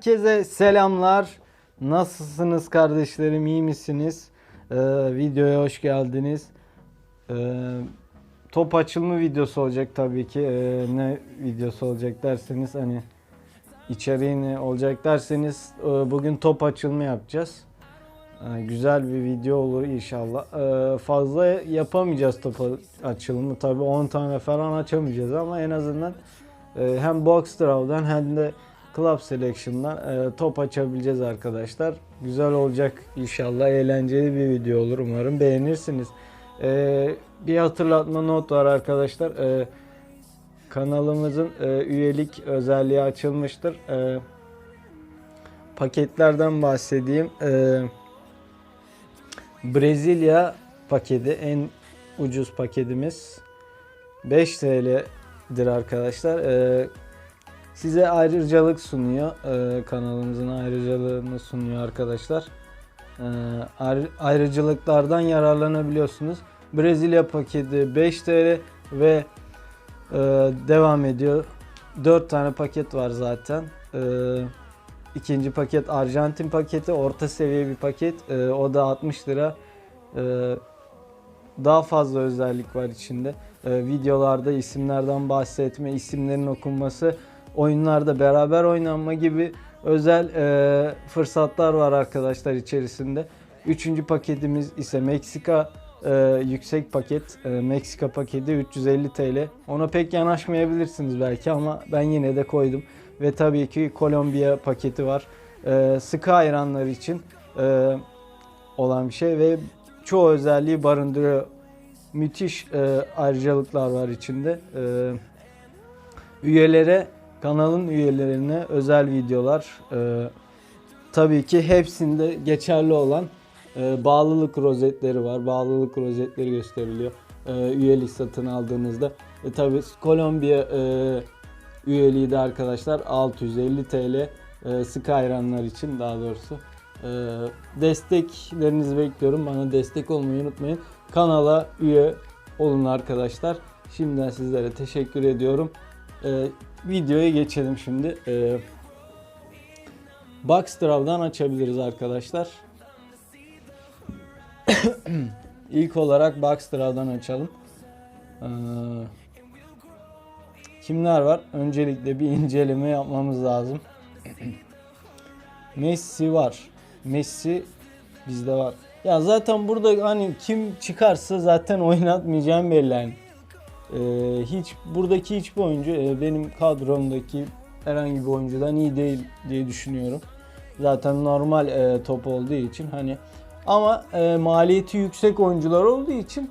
Herkese selamlar. Nasılsınız kardeşlerim? iyi misiniz? Ee, videoya hoş geldiniz. Ee, top açılma videosu olacak tabii ki. Ee, ne videosu olacak derseniz hani içeriği ne olacak derseniz e, bugün top açılma yapacağız. Ee, güzel bir video olur inşallah. Ee, fazla yapamayacağız top açılımı. Tabii 10 tane falan açamayacağız ama en azından e, hem box draw'dan hem de Club Selection'dan e, top açabileceğiz arkadaşlar. Güzel olacak inşallah. Eğlenceli bir video olur. Umarım beğenirsiniz. E, bir hatırlatma not var arkadaşlar. E, kanalımızın e, üyelik özelliği açılmıştır. E, paketlerden bahsedeyim. E, Brezilya paketi en ucuz paketimiz 5 TL'dir arkadaşlar. E, size ayrıcalık sunuyor. Ee, kanalımızın ayrıcalığını sunuyor arkadaşlar. Ee, ayrı- ayrıcalıklardan yararlanabiliyorsunuz. Brezilya paketi 5 TL ve e, devam ediyor. 4 tane paket var zaten. Ee, ikinci paket Arjantin paketi. Orta seviye bir paket. Ee, o da 60 lira. Ee, daha fazla özellik var içinde. Ee, videolarda isimlerden bahsetme, isimlerin okunması, oyunlarda beraber oynanma gibi özel e, fırsatlar var arkadaşlar içerisinde. Üçüncü paketimiz ise Meksika e, yüksek paket. E, Meksika paketi 350 TL. Ona pek yanaşmayabilirsiniz belki ama ben yine de koydum. Ve tabii ki Kolombiya paketi var. E, sıkı ayranlar için e, olan bir şey ve çoğu özelliği barındırıyor. Müthiş e, ayrıcalıklar var içinde. E, üyelere kanalın üyelerine özel videolar e, tabii ki hepsinde geçerli olan e, bağlılık rozetleri var. Bağlılık rozetleri gösteriliyor. E, üyelik satın aldığınızda. E, tabii Kolombiya e, üyeliği de arkadaşlar 650 TL e, sıkı ayranlar için daha doğrusu. E, desteklerinizi bekliyorum. Bana destek olmayı unutmayın. Kanala üye olun arkadaşlar. Şimdiden sizlere teşekkür ediyorum. E, videoya geçelim şimdi. E, Boxdraw'dan açabiliriz arkadaşlar. İlk olarak Boxdraw'dan açalım. Ee, kimler var? Öncelikle bir inceleme yapmamız lazım. Messi var. Messi bizde var. Ya zaten burada hani kim çıkarsa zaten oynatmayacağım belli yani. Ee, hiç buradaki hiçbir oyuncu e, benim kadromdaki herhangi bir oyuncudan iyi değil diye düşünüyorum. Zaten normal e, top olduğu için hani ama e, maliyeti yüksek oyuncular olduğu için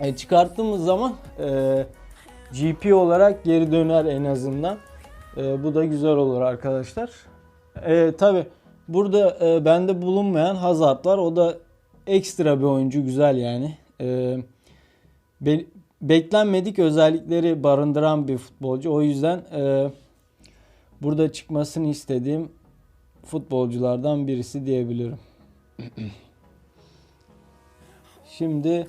e, çıkarttığımız zaman e, GP olarak geri döner en azından. E, bu da güzel olur arkadaşlar. E, Tabi burada e, bende bulunmayan Hazard var. O da ekstra bir oyuncu güzel yani. E, be- beklenmedik özellikleri barındıran bir futbolcu. O yüzden e, burada çıkmasını istediğim futbolculardan birisi diyebilirim. Şimdi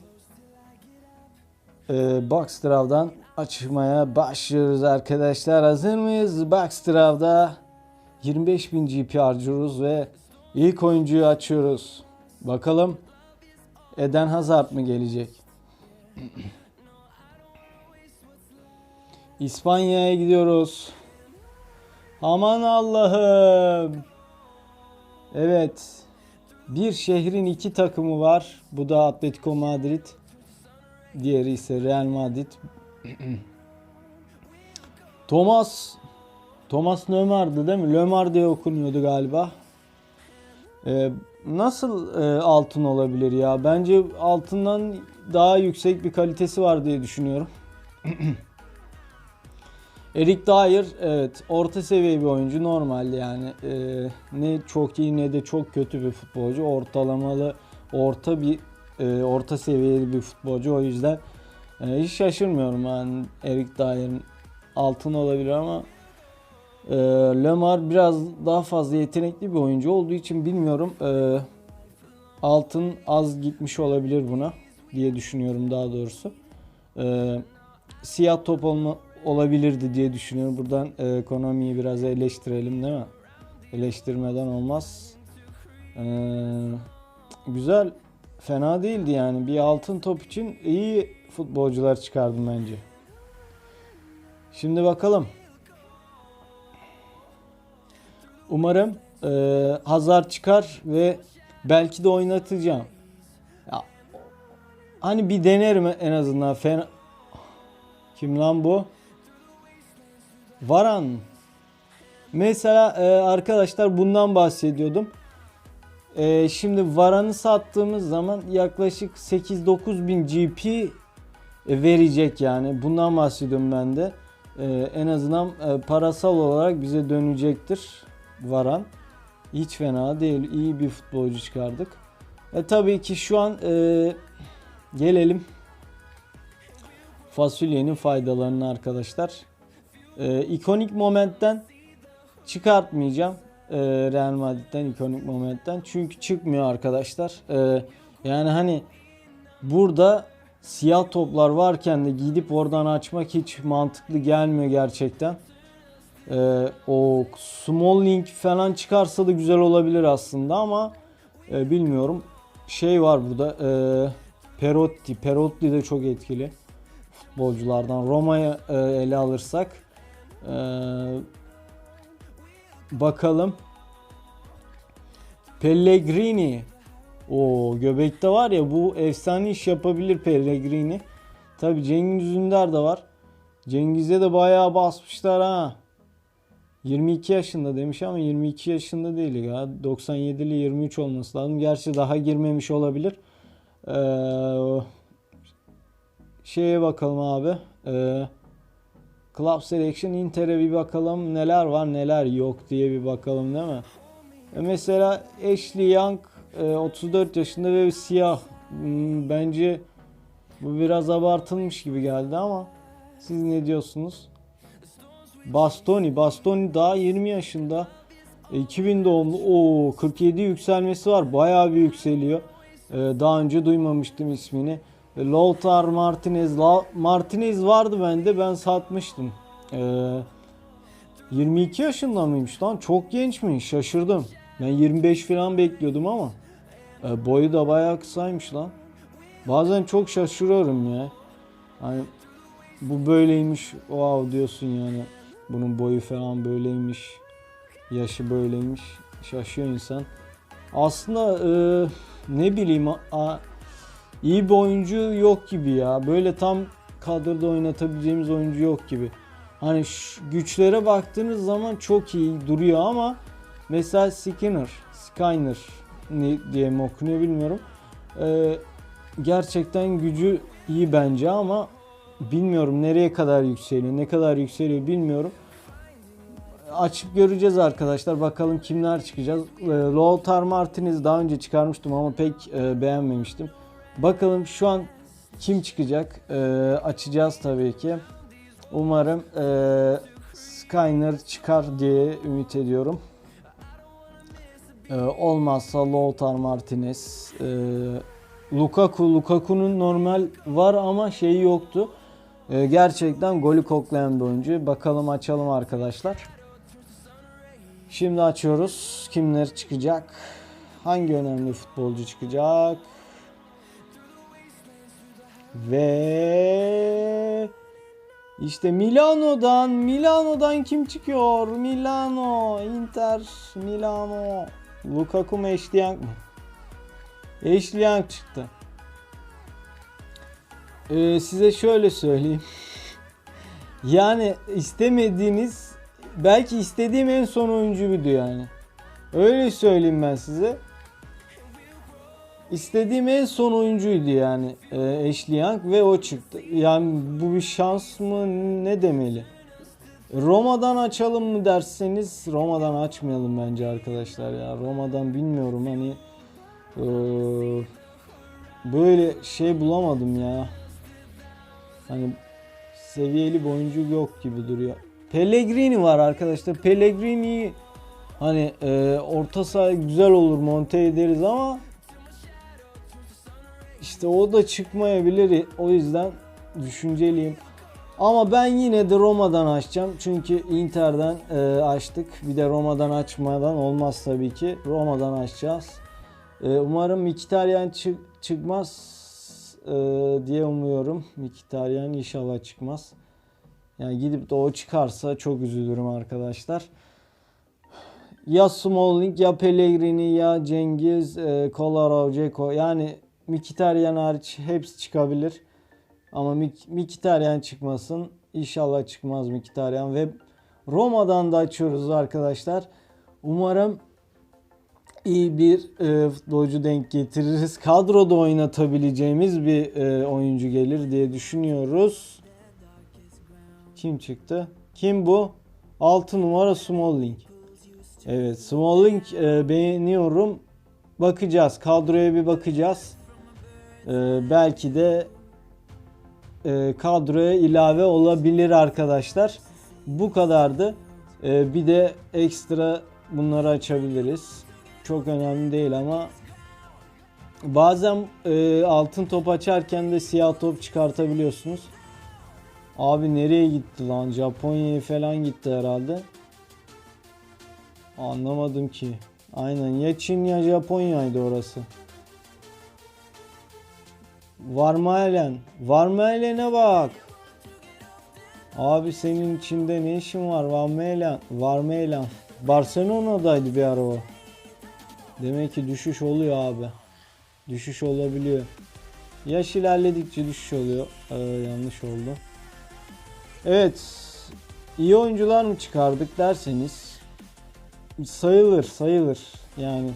e, Boxdraw'dan açmaya başlıyoruz arkadaşlar. Hazır mıyız? Boxdraw'da 25.000 GP harcıyoruz ve ilk oyuncuyu açıyoruz. Bakalım Eden Hazard mı gelecek? İspanya'ya gidiyoruz. Aman Allah'ım. Evet. Bir şehrin iki takımı var. Bu da Atletico Madrid. Diğeri ise Real Madrid. Thomas Thomas Lömar'dı değil mi? Lömar diye okunuyordu galiba. Ee, nasıl e, altın olabilir ya? Bence altından daha yüksek bir kalitesi var diye düşünüyorum. Erik Dyer evet orta seviye bir oyuncu normalde yani. Ee, ne çok iyi ne de çok kötü bir futbolcu. Ortalamalı orta bir e, orta seviyeli bir futbolcu. O yüzden e, hiç şaşırmıyorum yani Erik Dyer'ın altın olabilir ama e, Lemar biraz daha fazla yetenekli bir oyuncu olduğu için bilmiyorum e, altın az gitmiş olabilir buna diye düşünüyorum daha doğrusu. E, siyah top olma, olabilirdi diye düşünüyorum. Buradan e, Konami'yi biraz eleştirelim değil mi? Eleştirmeden olmaz. Ee, güzel, fena değildi yani. Bir altın top için iyi futbolcular çıkardım bence. Şimdi bakalım. Umarım e, Hazard çıkar ve belki de oynatacağım. Ya, hani bir denerim en azından. Fena... Kim lan bu? Varan. Mesela e, arkadaşlar bundan bahsediyordum. E, şimdi Varan'ı sattığımız zaman yaklaşık 8-9 bin GP verecek yani. Bundan bahsediyorum ben de. E, en azından e, parasal olarak bize dönecektir Varan. Hiç fena değil. İyi bir futbolcu çıkardık. E, tabii ki şu an e, gelelim fasulyenin faydalarına arkadaşlar. E, ikonik momentten çıkartmayacağım. E, Real Madrid'den ikonik momentten. Çünkü çıkmıyor arkadaşlar. E, yani hani burada siyah toplar varken de gidip oradan açmak hiç mantıklı gelmiyor gerçekten. E, o Smalling falan çıkarsa da güzel olabilir aslında ama e, bilmiyorum. Şey var burada. E, Perotti. Perotti de çok etkili futbolculardan. Roma'ya e, ele alırsak e, bakalım. Pellegrini. O göbekte var ya bu efsane iş yapabilir Pellegrini. Tabi Cengiz Ünder de var. Cengiz'e de bayağı basmışlar ha. 22 yaşında demiş ama 22 yaşında değil ya. 97'li 23 olması lazım. Gerçi daha girmemiş olabilir. Eee şeye bakalım abi. Ee, Club Selection Inter'e bir bakalım neler var neler yok diye bir bakalım değil mi? E mesela Ashley Young e, 34 yaşında ve siyah. Hmm, bence bu biraz abartılmış gibi geldi ama siz ne diyorsunuz? Bastoni, Bastoni daha 20 yaşında. E, 2000 doğumlu. O 47 yükselmesi var. Bayağı bir yükseliyor. E, daha önce duymamıştım ismini. Lautaro Martinez. La Martinez vardı bende. Ben satmıştım. Ee, 22 yaşında mıymış lan? Çok gençmiş. Şaşırdım. Ben 25 falan bekliyordum ama. E, boyu da bayağı kısaymış lan. Bazen çok şaşırıyorum ya. Hani bu böyleymiş. Wow diyorsun yani. Bunun boyu falan böyleymiş. Yaşı böyleymiş. Şaşıyor insan. Aslında e, ne bileyim a, iyi bir oyuncu yok gibi ya. Böyle tam kadroda oynatabileceğimiz oyuncu yok gibi. Hani güçlere baktığınız zaman çok iyi duruyor ama mesela Skinner, Skinner ne diye mi okunuyor bilmiyorum. Ee, gerçekten gücü iyi bence ama bilmiyorum nereye kadar yükseliyor, ne kadar yükseliyor bilmiyorum. Açıp göreceğiz arkadaşlar. Bakalım kimler çıkacak. Ee, Lautaro Martinez daha önce çıkarmıştım ama pek e, beğenmemiştim. Bakalım şu an kim çıkacak? Ee, açacağız tabii ki. Umarım e, Skyner çıkar diye ümit ediyorum. E, olmazsa Lautaro Martinez, e, Lukaku, Lukaku'nun normal var ama şeyi yoktu. E, gerçekten golü koklayan bir oyuncu. Bakalım açalım arkadaşlar. Şimdi açıyoruz. Kimler çıkacak? Hangi önemli futbolcu çıkacak? Ve işte Milano'dan Milano'dan kim çıkıyor? Milano, Inter, Milano. Lukaku mu mu? Ashley Young çıktı. Ee, size şöyle söyleyeyim. yani istemediğiniz belki istediğim en son oyuncu buydu yani. Öyle söyleyeyim ben size. İstediğim en son oyuncuydu yani e, Ashley Young ve o çıktı. Yani bu bir şans mı ne demeli? Roma'dan açalım mı derseniz Roma'dan açmayalım bence arkadaşlar ya. Roma'dan bilmiyorum hani e, böyle şey bulamadım ya. Hani seviyeli bir oyuncu yok gibi duruyor. Pellegrini var arkadaşlar. Pellegrini hani e, orta saha güzel olur monte ederiz ama işte o da çıkmayabilir. O yüzden düşünceliyim. Ama ben yine de Roma'dan açacağım. Çünkü Inter'den e, açtık. Bir de Roma'dan açmadan olmaz tabii ki. Roma'dan açacağız. E, umarım Mkhitaryan çık çıkmaz e, diye umuyorum. Mkhitaryan inşallah çıkmaz. Yani gidip de o çıkarsa çok üzülürüm arkadaşlar. Ya Smalling ya Pellegrini ya Cengiz, e, Kolarov, Ceko yani Mkhitaryan hariç hepsi çıkabilir. Ama Mik- Mkhitaryan çıkmasın. İnşallah çıkmaz Mkhitaryan ve Roma'dan da açıyoruz arkadaşlar. Umarım iyi bir e, futbolcu denk getiririz. Kadroda oynatabileceğimiz bir e, oyuncu gelir diye düşünüyoruz. Kim çıktı? Kim bu? 6 numara Smalling. Evet Smalling e, beğeniyorum. Bakacağız. Kadroya bir bakacağız. E, belki de e, kadroya ilave olabilir arkadaşlar. Bu kadardı. E, bir de ekstra bunları açabiliriz. Çok önemli değil ama bazen e, altın top açarken de siyah top çıkartabiliyorsunuz. Abi nereye gitti lan? Japonya'ya falan gitti herhalde. Anlamadım ki. Aynen ya Çin ya Japonya'ydı orası. Varmalen. Varmalen'e bak. Abi senin içinde ne işin var Varmelen? Varmelen. Barcelona'daydı bir ara o. Demek ki düşüş oluyor abi. Düşüş olabiliyor. Yaş ilerledikçe düşüş oluyor. Ee, yanlış oldu. Evet. iyi oyuncular mı çıkardık derseniz sayılır sayılır yani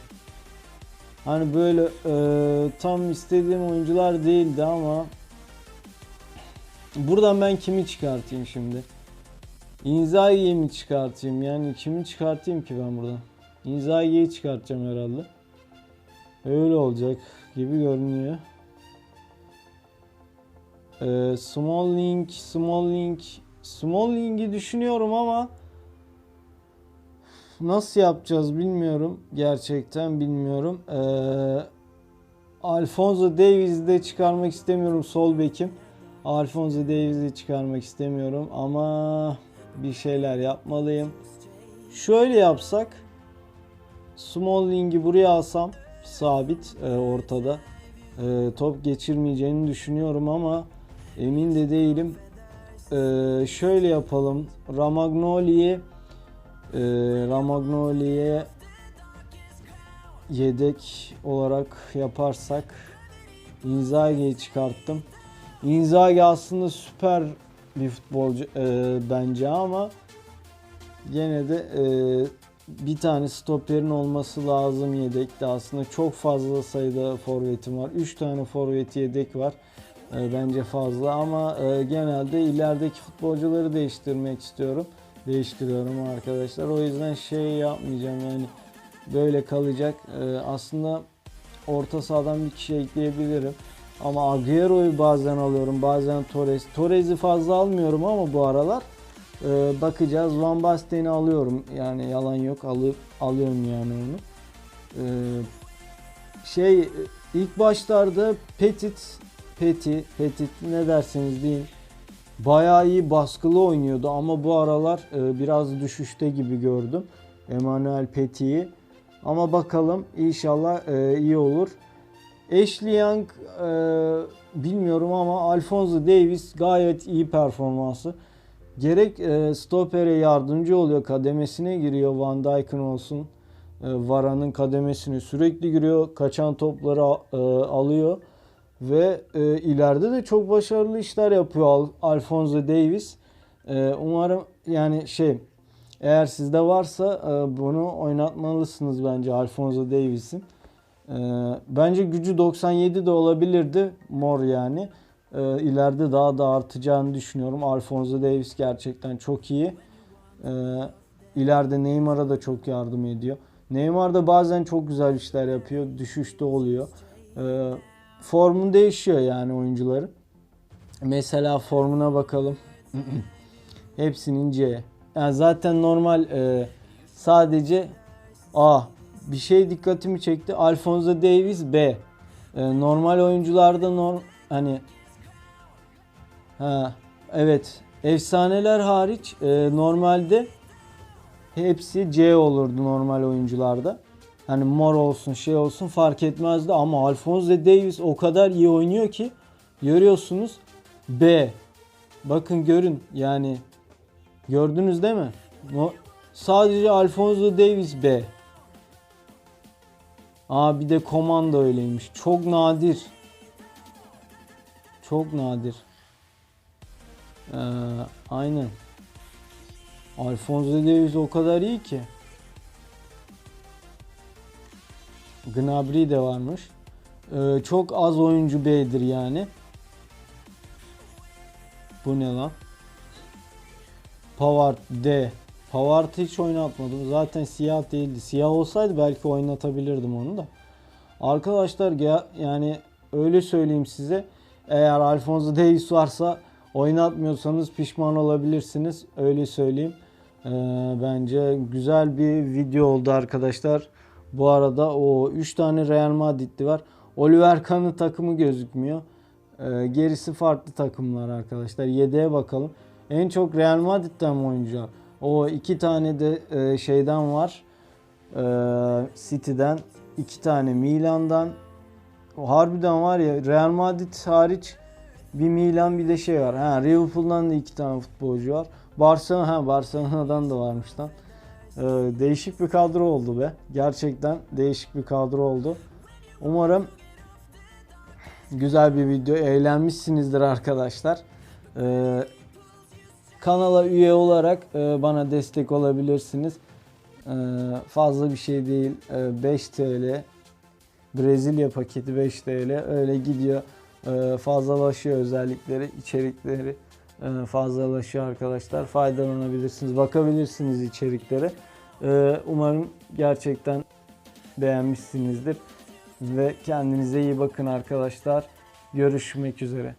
hani böyle e, tam istediğim oyuncular değildi ama buradan ben kimi çıkartayım şimdi? Inzaghi'yi mi çıkartayım? Yani kimi çıkartayım ki ben buradan? Inzaghi'yi çıkartacağım herhalde. Öyle olacak gibi görünüyor. Ee, Smalling, Smalling, Smalling'i düşünüyorum ama nasıl yapacağız bilmiyorum. Gerçekten bilmiyorum. Ee, Alfonso Davies'i de çıkarmak istemiyorum sol bekim. Alfonso Davies'i çıkarmak istemiyorum ama bir şeyler yapmalıyım. Şöyle yapsak Smalling'i buraya alsam sabit e, ortada. E, top geçirmeyeceğini düşünüyorum ama emin de değilim. E, şöyle yapalım. Ramagnoli'yi e, Ramagnoli'ye yedek olarak yaparsak Inzaghi'yi çıkarttım. Inzaghi aslında süper bir futbolcu e, bence ama gene de e, bir tane stoperin olması lazım yedekte. Aslında çok fazla sayıda forvetim var. 3 tane forvet yedek var. E, bence fazla ama e, genelde ilerideki futbolcuları değiştirmek istiyorum değiştiriyorum arkadaşlar o yüzden şey yapmayacağım yani böyle kalacak E, aslında orta sahadan bir kişi ekleyebilirim ama Agüero'yu bazen alıyorum bazen Torres Torres'i fazla almıyorum ama bu aralar ee, bakacağız. Van Basten'i alıyorum. Yani yalan yok. Alıp alıyorum yani onu. Ee, şey ilk başlarda Petit Peti Petit ne derseniz deyin. Bayağı iyi baskılı oynuyordu ama bu aralar e, biraz düşüşte gibi gördüm. Emmanuel Petit'i. Ama bakalım inşallah e, iyi olur. Ashley Young e, bilmiyorum ama Alfonso Davis gayet iyi performansı. Gerek stopere yardımcı oluyor, kademesine giriyor Van Dijk'ın olsun, Vara'nın kademesine sürekli giriyor, kaçan topları alıyor ve e, ileride de çok başarılı işler yapıyor Al- Alfonso Davis. E, umarım yani şey eğer sizde varsa e, bunu oynatmalısınız bence Alfonso Davis'in. E, bence gücü 97 de olabilirdi mor yani e, ileride daha da artacağını düşünüyorum. Alfonso Davis gerçekten çok iyi. E, ileride Neymar'a da çok yardım ediyor. Neymar da bazen çok güzel işler yapıyor. Düşüşte oluyor. E, formu değişiyor yani oyuncuların. Mesela formuna bakalım. Hepsinin C. Yani zaten normal e, sadece A bir şey dikkatimi çekti. Alfonso Davis B. E, normal oyuncularda norm hani Ha, evet. Efsaneler hariç e, normalde hepsi C olurdu normal oyuncularda. Hani mor olsun şey olsun fark etmezdi ama Alphonso Davies o kadar iyi oynuyor ki görüyorsunuz B. Bakın görün yani gördünüz değil mi? Sadece Alphonso Davies B. Aa bir de komando öyleymiş. Çok nadir. Çok nadir. Ee, aynen. Alphonso Davies o kadar iyi ki. Gnabry de varmış. Ee, çok az oyuncu B'dir yani. Bu ne lan? Pavard D. Pavard hiç oynatmadım. Zaten siyah değildi. Siyah olsaydı belki oynatabilirdim onu da. Arkadaşlar yani öyle söyleyeyim size. Eğer Alfonso Davies varsa oynatmıyorsanız pişman olabilirsiniz. Öyle söyleyeyim. Ee, bence güzel bir video oldu arkadaşlar. Bu arada o 3 tane Real Madrid'li var. Oliver Kahn'ın takımı gözükmüyor. Ee, gerisi farklı takımlar arkadaşlar. Yedeğe bakalım. En çok Real Madrid'den oyuncu? O iki tane de e, şeyden var. Ee, City'den. iki tane Milan'dan. O harbiden var ya Real Madrid hariç bir Milan bir de şey var. Ha Liverpool'dan da iki tane futbolcu var. Barcelona ha Barcelona'dan da varmış lan. Ee, değişik bir kadro oldu be. Gerçekten değişik bir kadro oldu. Umarım güzel bir video. Eğlenmişsinizdir arkadaşlar. Ee, kanala üye olarak e, bana destek olabilirsiniz. Ee, fazla bir şey değil. Ee, 5 TL. Brezilya paketi 5 TL. Öyle gidiyor. Ee, fazlalaşıyor özellikleri, içerikleri e, fazlalaşıyor arkadaşlar. Faydalanabilirsiniz. Bakabilirsiniz içeriklere. Ee, umarım gerçekten beğenmişsinizdir. Ve kendinize iyi bakın arkadaşlar. Görüşmek üzere.